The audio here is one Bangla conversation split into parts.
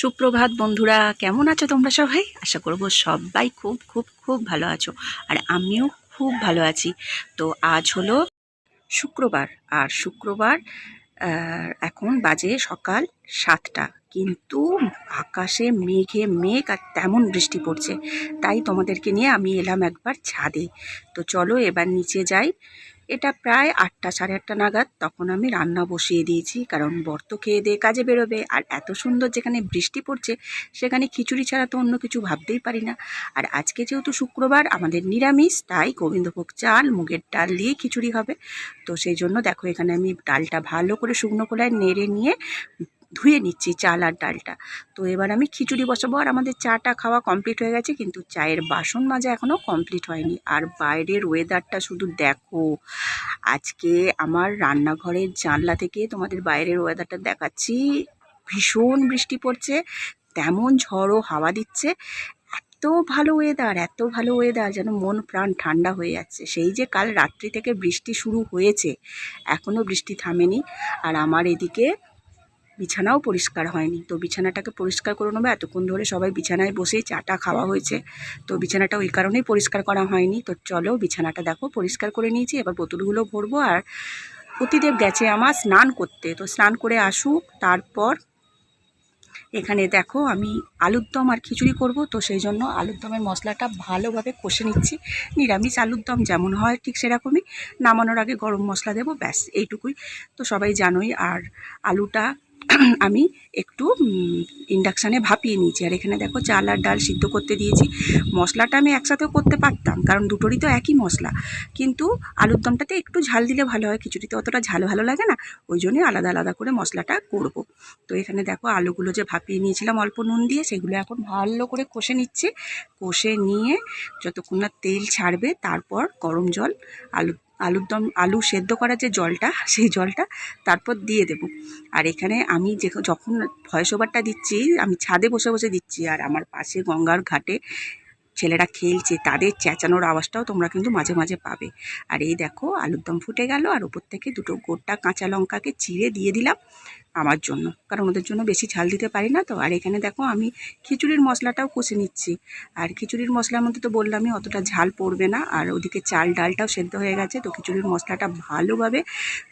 সুপ্রভাত বন্ধুরা, কেমন আছো তোমরা সবাই? আশা করব সবাই খুব খুব খুব ভালো আছো। আর আমিও খুব ভালো আছি। তো আজ হলো শুক্রবার। আর শুক্রবার এখন বাজে সকাল সাতটা। কিন্তু আকাশে মেঘে মেঘ আর তেমন বৃষ্টি পড়ছে। তাই তোমাদেরকে নিয়ে আমি এলাম একবার ছাদে। তো চলো এবার নিচে যাই। এটা প্রায় আটটা, সাড়ে আটটা নাগাদ। তখন আমি রান্না বসিয়ে দিয়েছি, কারণ বর্ত খেয়ে দিয়ে কাজে বেরোবে। আর এত সুন্দর যেখানে বৃষ্টি পড়ছে, সেখানে খিচুড়ি ছাড়া তো অন্য কিছু ভাবতেই পারি না। আর আজকে যেহেতু শুক্রবার, আমাদের নিরামিষ, তাই গোবিন্দভোগ চাল, মুগের ডাল দিয়ে খিচুড়ি হবে। তো সেই জন্য দেখো, এখানে আমি ডালটা ভালো করে শুকনো কলায় নেড়ে নিয়ে ধুয়ে নিচ্ছি চাল আর ডালটা। তো এবার আমি খিচুড়ি বসাবো আর আমাদের চাটা খাওয়া কমপ্লিট হয়ে গেছে, কিন্তু চায়ের বাসন মাজা এখনও কমপ্লিট হয়নি। আর বাইরের ওয়েদারটা শুধু দেখো, আজকে আমার রান্নাঘরের জানলা থেকে তোমাদের বাইরের ওয়েদারটা দেখাচ্ছি। ভীষণ বৃষ্টি পড়ছে, তেমন ঝড়ও হাওয়া দিচ্ছে। এত ভালো ওয়েদার এত ভালো ওয়েদার যেন মন প্রাণ ঠান্ডা হয়ে যাচ্ছে। সেই যে কাল রাত্রি থেকে বৃষ্টি শুরু হয়েছে এখনও বৃষ্টি থামেনি। আর আমার এদিকে বিছানাও পরিষ্কার হয়নি। তো বিছানাটাকে পরিষ্কার করে নেব। এতক্ষণ ধরে সবাই বিছানায় বসেই চাটা খাওয়া হয়েছে। তো বিছানাটা ওই কারণেই পরিষ্কার করা হয়নি। তো চলো বিছানাটা দেখো, পরিষ্কার করে নিয়েছি। এবার বোতলগুলো ভরবো আর প্রতিদেব গেছে আমার স্নান করতে। তো স্নান করে আসুক, তারপর এখানে দেখো আমি আলুর দম আর খিচুড়ি করব। তো সেই জন্য আলুর দমের মশলাটা ভালোভাবে কষে নিচ্ছি। নিরামিষ আলুর দম যেমন হয় ঠিক সেরকমই। নামানোর আগে গরম মশলা দেবো, ব্যাস, এইটুকুই। তো সবাই জানোই, আর আলুটা আমি একটু ইন্ডাকশানে ভাপিয়ে নিয়েছি। আর এখানে দেখো চাল আর ডাল সিদ্ধ করতে দিয়েছি। মশলাটা আমি একসাথেও করতে পারতাম, কারণ দুটোরই তো একই মশলা। কিন্তু আলুর দমটাতে একটু ঝাল দিলে ভালো হয়, খিচুড়িতে অতটা ঝাল ভালো লাগে না। ওই জন্যই আলাদা আলাদা করে মশলাটা করব। তো এখানে দেখো আলুগুলো যে ভাপিয়ে নিয়েছিলাম, অল্প নুন দিয়ে, সেগুলো এখন ভালো করে কষে নিচ্ছে। কষে নিয়ে যতক্ষণ না তেল ছাড়বে, তারপর গরম জল আলু আলুর দম, আলু সেদ্ধ করার যে জলটা, সেই জলটা তারপর দিয়ে দেব। আর এখানে আমি যে যখন ভয়েস ওভারটা দিচ্ছি, আমি ছাদে বসে বসে দিচ্ছি, আর আমার পাশে গঙ্গার ঘাটে ছেলেরা খেলছে, তাদের চেঁচানোর আওয়াজটাও তোমরা কিন্তু মাঝে মাঝে পাবে। আর এই দেখো, আলুর দম ফুটে গেল, আর উপর থেকে দুটো গোটা কাঁচা লঙ্কাকে চিড়ে দিয়ে দিলাম। আমার জন্য। কারণ ওদের জন্য বেশি ঝাল দিতে পারি না তো। আর এখানে দেখো আমি খিচুড়ির মশলাটাও কষে নিচ্ছি। আর খিচুড়ির মশলার মধ্যে তো বললামই অতটা ঝাল পড়বে না। আর ওদিকে চাল ডালটাও সেদ্ধ হয়ে গেছে তো খিচুড়ির মশলাটা ভালোভাবে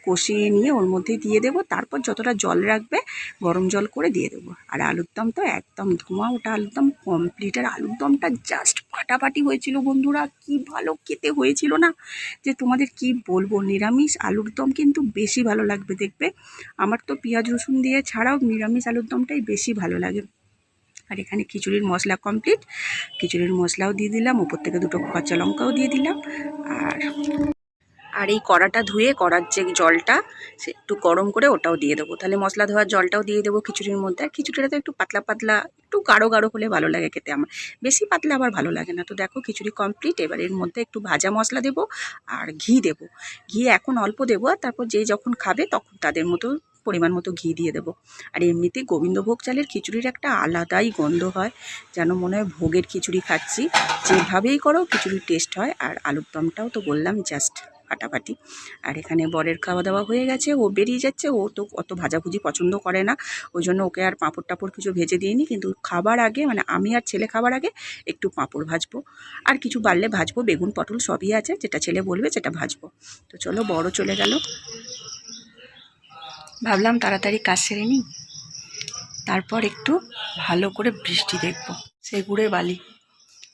কষিয়ে নিয়ে ওর মধ্যে দিয়ে দেবো। তারপর যতটা জল রাখবে গরম জল করে দিয়ে দেবো। আর আলুর দম তো একদম ধোঁয়া ওটা আলুর দম কমপ্লিট আর আলুর দমটা জাস্ট ফাটাফাটি হয়েছিল বন্ধুরা। কি ভালো খেতে হয়েছিল না? যে তোমাদের কি বলব? নিরামিষ আলুর দম কিন্তু বেশি ভালো লাগবে দেখবে। আমার তো পেঁয়াজ রসুন দিয়ে ছাড়াও নিরামিষ আলুর দমটাই বেশি ভালো লাগে। আর এখানে খিচুড়ির মশলা কমপ্লিট খিচুড়ির মশলাও দিয়ে দিলাম, উপর থেকে দুটো কাঁচা লঙ্কাও দিয়ে দিলাম। আর আর এই কড়াটা ধুয়ে, কড়ার যে জলটা, সে একটু গরম করে ওটাও দিয়ে দেবো। তাহলে মশলা ধোয়ার জলটাও দিয়ে দেবো খিচুড়ির মধ্যে। আর খিচুড়িটা তো একটু পাতলা পাতলা, একটু গাঢ় গাঢ় হলে ভালো লাগে খেতে আমার। বেশি পাতলা আবার ভালো লাগে না। তো দেখো খিচুড়ি কমপ্লিট এবার এর মধ্যে একটু ভাজা মশলা দেবো আর ঘি দেবো। ঘি এখন অল্প দেবো আর তারপর যে যখন খাবে তখন তাদের মতো পরিমাণ মতো ঘি দিয়ে দেবো। আর এমনিতে গোবিন্দভোগ চালের খিচুড়ির একটা আলাদাই গন্ধ হয়, যেন মনে হয় ভোগের খিচুড়ি খাচ্ছি। যেভাবেই করো, খিচুড়ির টেস্ট হয়। আর আলুর দমটাও তো বললাম জাস্ট ফাটাফাটি। আর এখানে বরের খাওয়া দাওয়া হয়ে গেছে, ও বেরিয়ে যাচ্ছে, ও তো অত ভাজাভুজি পছন্দ করে না। ওই জন্য ওকে আর পাঁপড় টাপড় কিছু ভেজে দিইনি, কিন্তু খাবার আগে মানে আমি আর ছেলে খাবার আগে একটু পাঁপড় ভাজবো। আর কিছু বাড়লে ভাজবো, বেগুন পটল সবই আছে, যেটা ছেলে বলবে সেটা ভাজবো। তো চলো বড় চলে গেল। ভাবলাম তাড়াতাড়ি কাজ সেরে নিই। তারপর একটু ভালো করে বৃষ্টি দেখব। সেই গুড়ে বালি।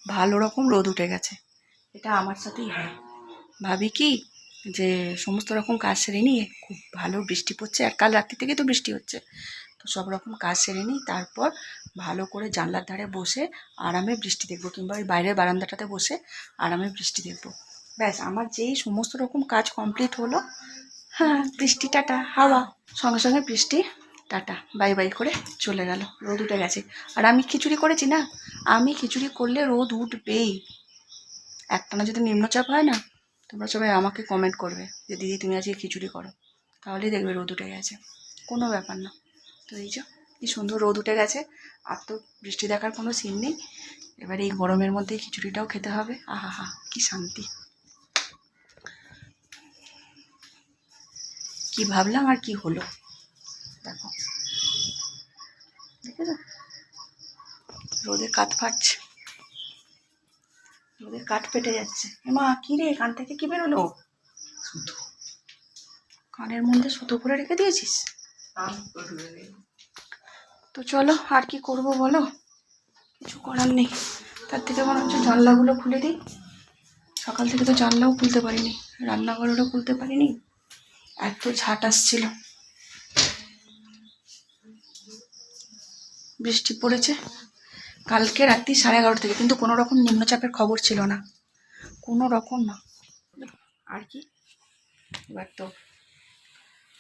ভালো রকম রোদ উঠে গেছে। এটা আমার সাথেই হয়। ভাবি কি যে সমস্ত রকম কাজ সেরে নিয়ে খুব ভালো বৃষ্টি পড়ছে। আর কাল রাত্রি থেকে তো বৃষ্টি হচ্ছে। তো সব রকম কাজ সেরে নিই। তারপর ভালো করে জানলার ধারে বসে আরামে বৃষ্টি দেখব। কিংবা ওই বাইরের বারান্দাটাতে বসে আরামে বৃষ্টি দেখব। ব্যাস, আমার যেই সমস্ত রকম কাজ কমপ্লিট হলো হ্যাঁ বৃষ্টি, টাটা। হাওয়া। সঙ্গে সঙ্গে বৃষ্টি, টাটা। বাই বাই করে চলে গেল। রোদ উঠে গেছে। আর আমি খিচুড়ি করেছি না? আমি খিচুড়ি করলে রোদ উঠবেই। একটানা যদি নিম্নচাপ হয় না, তোমরা সবাই আমাকে কমেন্ট করবে যে, দিদি, তুমি আজকে খিচুড়ি করো। তাহলেই দেখবে রোদ উঠে গেছে। কোনো ব্যাপার না। তো এই যে, কি সুন্দর রোদ উঠে গেছে। আর তো বৃষ্টি দেখার কোনো সিন নেই। এবার এই গরমের মধ্যেই খিচুড়িটাও খেতে হবে। আহা হা কি শান্তি। কি ভাবলাম আর কি হলো? দেখো। দেখেছ? রোদে কাঠ ফাটছে। রোদে কাঠ পেটে যাচ্ছে। মা কি রে? কান থেকে কি বেরোলো? শুধু কানের মধ্যে সুতো করে রেখে দিয়েছিস। তো চলো আর কি করব বলো? কিছু করার নেই। তার থেকে মনে হচ্ছে জানলাগুলো খুলে দিই। সকাল থেকে তো জানলাও খুলতে পারিনি। রান্নাঘরেরও খুলতে পারিনি। এত ঝাট আসছিল। বৃষ্টি পড়েছে। কালকে রাত্রি সাড়ে এগারোটা থেকে, কিন্তু কোনো রকম নিম্নচাপের খবর ছিল না। কোনো রকম না। আর কি? এবার তো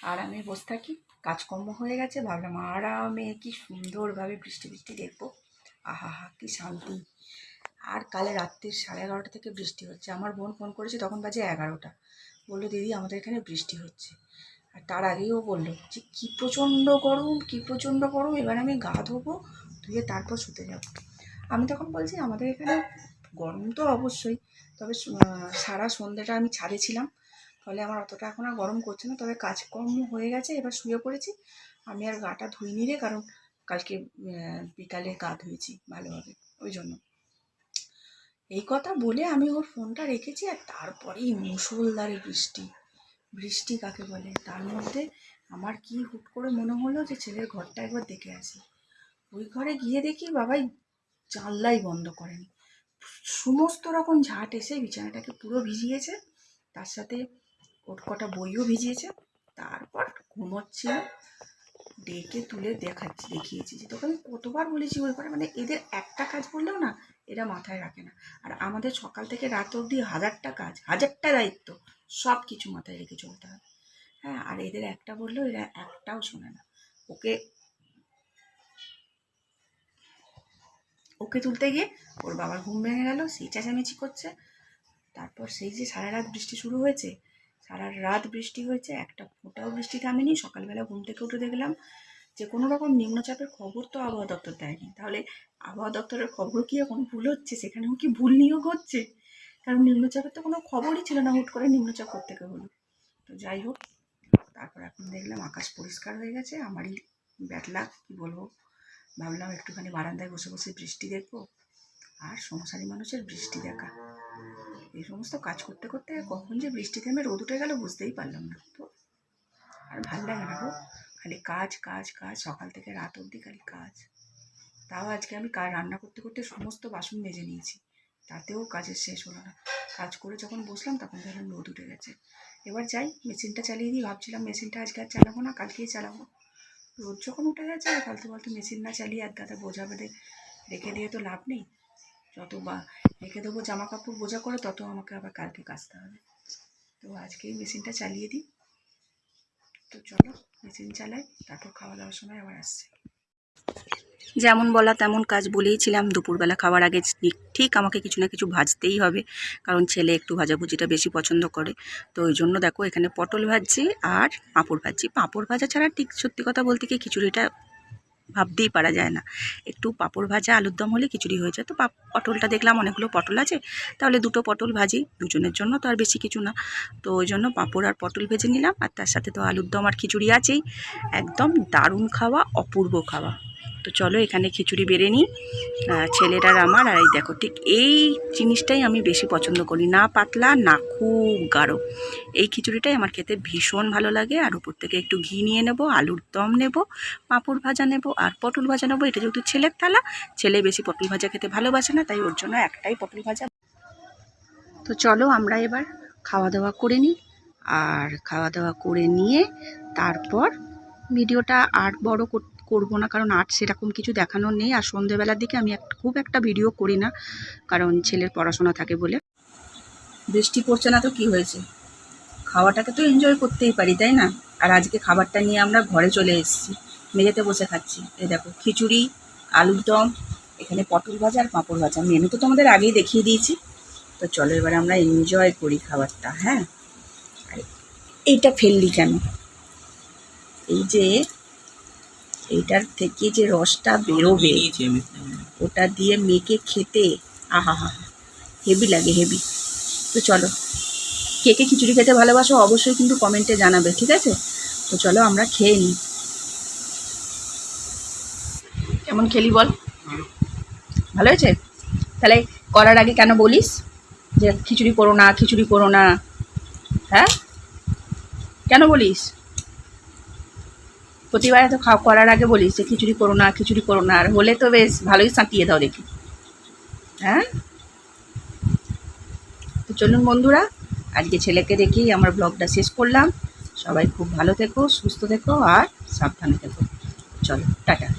আরামে বসে থাকি। কাজকর্ম হয়ে গেছে। ভাবলাম, আরামে কি সুন্দরভাবে বৃষ্টি বৃষ্টি দেখব। আহা হা, কি শান্তি। আর কালে রাত্রির সাড়ে এগারোটা থেকে বৃষ্টি হচ্ছে। আমার বোন ফোন করেছে, তখন বাজে এগারোটা। বলল, দিদি, আমাদের এখানে বৃষ্টি হচ্ছে। আর তার আগেও বলল যে, কী প্রচণ্ড গরম, কী প্রচণ্ড গরম, এবার আমি গা ধোবো, ধুয়ে তারপর শুতে যাব। আমি তখন বলছি, আমাদের এখানে গরম তো অবশ্যই, তবে সারা সন্ধ্যাটা আমি ছাদে ছিলাম, ফলে আমার অতটা এখন আর গরম করছে না, তবে কাজকর্ম হয়ে গেছে, এবার শুয়ে পড়েছি। আমি আর গাটা ধুইনি রে, কারণ কালকে বিকালে গা ধুয়েছি ভালোভাবে, ওই জন্য। এই কথা বলে আমি ওর ফোনটা রেখেছি আর তারপরেই মুষলধারে বৃষ্টি। বৃষ্টি কাকে বলে? তার মধ্যে আমার কি হুট করে মনে হলো যে ছেলের ঘরটা একবার দেখে আসি। ওই ঘরে গিয়ে দেখি বাবাই জানলাই বন্ধ করেনি। সমস্ত রকম ঝাঁট এসে বিছানাটাকে পুরো ভিজিয়েছে। তার সাথে ওর কটা বইও ভিজিয়েছে। তারপর ঘুমোচ্ছিল ডেকে তুলে দেখাচ্ছি, দেখিয়েছি যে তোকে আমি কতবার বলেছি ওই ঘরে? মানে এদের একটা কাজ বললেও না এরা মাথায় রাখে না। আর আমাদের সকাল থেকে রাত অবধি হাজারটা কাজ, হাজারটা দায়িত্ব সব কিছু মাথায় রেখে চলতে হবে। হ্যাঁ আর এদের একটা বললেও এরা একটাও শোনে না। ওকে ওকে তুলতে গিয়ে ওর বাবার ঘুম ভেঙে গেল, সেই চেঁচামেচি করছে। তারপর সেই যে সারা রাত বৃষ্টি শুরু হয়েছে, সারা রাত বৃষ্টি হয়েছে, একটা ফোঁটাও বৃষ্টি থামেনি। সকালবেলা ঘুম থেকে উঠে দেখলাম যে কোনো রকম নিম্নচাপের খবর তো আবহাওয়া দপ্তর দেয়নি। তাহলে আবহাওয়া দপ্তরের খবর কি কোনো ভুল হচ্ছে? সেখানেও কি ভুল নিয়োগ হচ্ছে? কারণ নিম্নচাপের তো কোনো খবরই ছিল না হুট করে নিম্নচাপ থেকে হলো। তো যাই হোক, তারপর এখন দেখলাম আকাশ পরিষ্কার হয়ে গেছে। আমারই ব্যাড লাক কী বলব? ভাবলাম একটুখানি বারান্দায় বসে বসে বৃষ্টি দেখব। আর সংসারী মানুষের বৃষ্টি দেখা। এই সমস্ত কাজ করতে করতে কখন যে বৃষ্টি থেমে রোদ উঠে গেল বুঝতেই পারলাম না। তো আর ভালো লাগে না গো। খালি কাজ কাজ কাজ, সকাল থেকে রাত অবধি খালি কাজ। তাও আজকে আমি কাজ রান্না করতে করতে সমস্ত বাসন মেজে নিয়েছি। তাতেও কাজের শেষ হলো না। কাজ করে যখন বসলাম তখন দেখলাম রোদ উঠে গেছে। এবার যাই, মেশিনটা চালিয়ে দিই। ভাবছিলাম মেশিনটা আজকে আর চালাবো না, কালকেই চালাবো। রোদ যখন উঠে গেছে আর ফালতু ফালতু মেশিন না চালিয়ে এক গাদা বোঝা বেঁধে রেখে দিয়ে তো লাভ নেই। যত বা, রেখে দেবো জামা কাপড় বোঝা করে, তত আমাকে আবার কালকে কাচতে হবে। তো আজকেই মেশিনটা চালিয়ে দিই। তো চলো। মেশিন চালাই, তারপর খাওয়া দাওয়ার সময় আবার আসছে। যেমন বলা তেমন কাজ বলেইছিলাম দুপুরবেলা খাওয়ার আগে ঠিক- আমাকে কিছু না কিছু ভাজতেই হবে, কারণ ছেলে একটু ভাজাভুজিটা বেশি পছন্দ করে। তো ওই জন্য দেখো এখানে পটল ভাজছি আর পাঁপড় ভাজছি। পাঁপড় ভাজা ছাড়া ঠিক সত্যি কথা বলতে কি খিচুড়িটা ভাবতেই পারা যায় না। একটু পাঁপড় ভাজা, আলুর দম হলে খিচুড়ি হয়ে যায়। তো পটলটা দেখলাম অনেকগুলো পটল আছে। তাহলে দুটো পটল ভাজি দুজনের জন্য তো আর বেশি কিছু না। তো ওই জন্য পাঁপড় আর পটল ভেজে নিলাম। আর তার সাথে তো আলুর দম আর খিচুড়ি আছেই। একদম দারুণ খাওয়া, অপূর্ব খাওয়া। তো চলো এখানে খিচুড়ি বেড়ে নিই। আর আমার আর এই দেখো, ঠিক এই জিনিসটাই আমি বেশি পছন্দ করি। না পাতলা, না খুব গাঢ়। এই খিচুড়িটাই আমার খেতে ভীষণ ভালো লাগে। আর উপর থেকে একটু ঘি নিয়ে নেব, আলুর দম নেব, পাঁপড় ভাজা নেব, আর পটল ভাজা নেব। এটা যেহেতু ছেলের থালা, ছেলে বেশি পটল ভাজা খেতে ভালোবাসে না, তাই ওর জন্য একটাই পটল ভাজা। তো চলো আমরা এবার খাওয়া দাওয়া করে নিই। আর খাওয়া দাওয়া করে নিয়ে তারপর ভিডিওটা আর বড় করব না, কারণ আর সেরকম কিছু দেখানোর নেই আর সন্ধেবেলার দিকে আমি খুব একটা ভিডিও করি না, কারণ ছেলের পড়াশোনা থাকে বলে। বৃষ্টি পড়ছে না তো কি হয়েছে? খাওয়াটাকে তো এনজয় করতেই পারি, তাই না? আর আজকে খাবারটা নিয়ে আমরা ঘরে চলে এসেছি, মেঝেতে বসে খাচ্ছি। এই দেখো, খিচুড়ি, আলুর দম, এখানে পটল ভাজা আর পাঁপড় ভাজা। মেনু তো তোমাদের আগেই দেখিয়ে দিয়েছি। তো চলো এবার আমরা এনজয় করি খাবারটা হ্যাঁ? এইটা ফেললি কেন? এই যে এইটার থেকে যে রসটা বেরোবে ওটা দিয়ে মেখে খেতে আহা হা হেভি লাগে হেভি। তো চলো কে কে খিচুড়ি খেতে ভালোবাসো অবশ্যই কিন্তু কমেন্টে জানাবে ঠিক আছে? তো চলো আমরা খেয়ে নিই। কেমন খেলি বল? ভালো হয়েছে? তাহলে করার আগে কেন বলিস যে খিচুড়ি করো না খিচুড়ি করো না হ্যাঁ? কেন বলিস? প্রতিবার তো খাওয়া করার আগে বলিস যে খিচুড়ি করো না, খিচুড়ি করো না, আর হলে তো বেশ ভালোই সাঁতিয়ে দাও দেখি। হ্যাঁ? তো চলুন বন্ধুরা, আজকে ছেলেকে দেখেই আমার ব্লগটা শেষ করলাম। সবাই খুব ভালো থেকো, সুস্থ থেকো আর সাবধানে থেকো। চলো, টাটা।